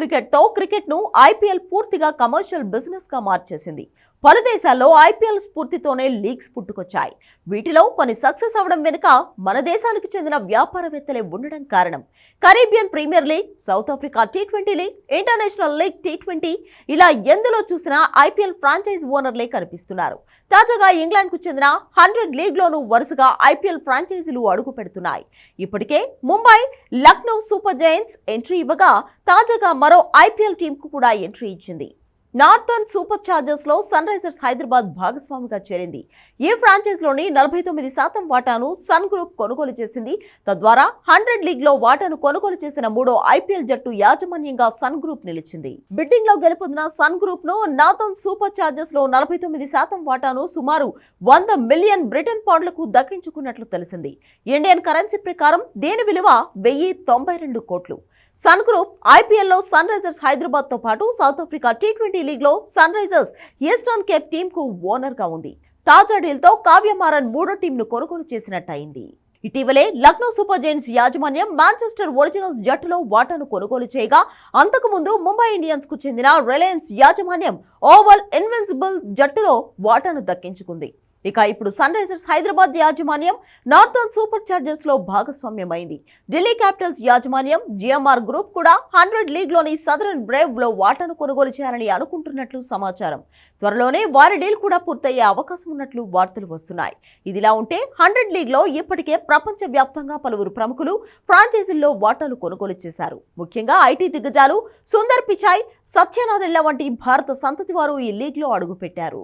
క్రికెట్తో IPL పూర్తిగా commercial బిజినెస్గా మార్చేసింది. పలు దేశాల్లో ఐపీఎల్ స్ఫూర్తితోనే లీగ్స్ పుట్టుకొచ్చాయి. వీటిలో కొన్ని సక్సెస్ అవడం వెనుక మన దేశానికి చెందిన వ్యాపారవేత్తలే ఉండడం కారణం. Caribbean premier league South Africa T twenty league international league T twenty ఇలా ఎందులో చూసినా ఐపీఎల్ ఫ్రాంచైజ్ ఓనర్లే కనిపిస్తున్నారు. తాజాగా ఇంగ్లాండ్కు చెందిన హండ్రెడ్ లీగ్లోనూ వరుసగా ఐపీఎల్ ఫ్రాంచైజీలు అడుగు పెడుతున్నాయి. ఇప్పటికే Mumbai Lucknow super giants entry ఇవ్వగా తాజాగా మరో ఐపీఎల్ టీంకు కూడా ఎంట్రీ ఇచ్చింది. నార్థన్ సూపర్ ఛార్జర్స్లో సన్ రైజర్స్ హైదరాబాద్ భాగస్వామిగా చేరింది. ఈ ఫ్రాంచైజ్లోని నలభై తొమ్మిది శాతం వాటాను సన్ గ్రూప్ కొనుగోలు చేసింది. తద్వారా హండ్రెడ్ లీగ్లో వాటాను కొనుగోలు చేసిన మూడో ఐపీఎల్ జట్టు యాజమాన్యంగా సన్ గ్రూప్ నిలిచింది. బిడ్డింగ్లో గెలుపొందిన సన్ గ్రూప్ను నార్థన్ సూపర్ ఛార్జర్స్లో నలభై తొమ్మిది శాతం వాటాను సుమారు వంద మిలియన్ బ్రిటన్ పౌండ్లకు దక్కించుకున్నట్లు తెలిసింది. ఇండియన్ కరెన్సీ ప్రకారం దీని విలువ వెయ్యి తొంభై రెండు కోట్లు. సన్ గ్రూప్ ఐపీఎల్లో సన్ రైజర్స్ హైదరాబాద్తో పాటు సౌత్ ఆఫ్రికా టీ ట్వంటీ లీగ్లో సన్ రైజర్స్ ఈస్టర్న్ కేప్ టీమ్కు ఓనర్గా ఉంది. తాజా డీల్తో కావ్యమారన్ మూడో టీంను కొనుగోలు చేసినట్టయింది. ఇటీవలే లక్నో సూపర్ జైంట్స్ యాజమాన్యం మాంచెస్టర్ ఒరిజినల్స్ జట్టులో వాటాను కొనుగోలు చేయగా అంతకుముందు ముంబై ఇండియన్స్కు చెందిన రిలయన్స్ యాజమాన్యం ఓవల్ ఇన్విన్సిబుల్ జట్టులో వాటాను దక్కించుకుంది. ఇక ఇప్పుడు సన్ రైజర్స్ హైదరాబాద్ యాజమాన్యం నార్థన్ సూపర్ చార్జర్స్లో భాగస్వామ్యమైంది. ఢిల్లీ క్యాపిటల్స్ యాజమాన్యం జిఎంఆర్ గ్రూప్ కూడా హండ్రెడ్ లీగ్లోని సదరన్ బ్రేవ్లో వాటాను కొనుగోలు చేయాలని అనుకుంటున్నట్లు సమాచారం. త్వరలోనే వారి డీల్ కూడా పూర్తయ్యే అవకాశం ఉన్నట్లు వార్తలు వస్తున్నాయి. ఇదిలా ఉంటే హండ్రెడ్ లీగ్లో ఇప్పటికే ప్రపంచ వ్యాప్తంగా పలువురు ప్రముఖులు ఫ్రాంచైజీల్లో వాటాలు కొనుగోలు చేశారు. ముఖ్యంగా ఐటీ దిగ్గజాలు సుందర్ పిచాయ్ సత్యనాథిళ్ళ వంటి భారత సంతతి వారు ఈ లీగ్లో అడుగుపెట్టారు.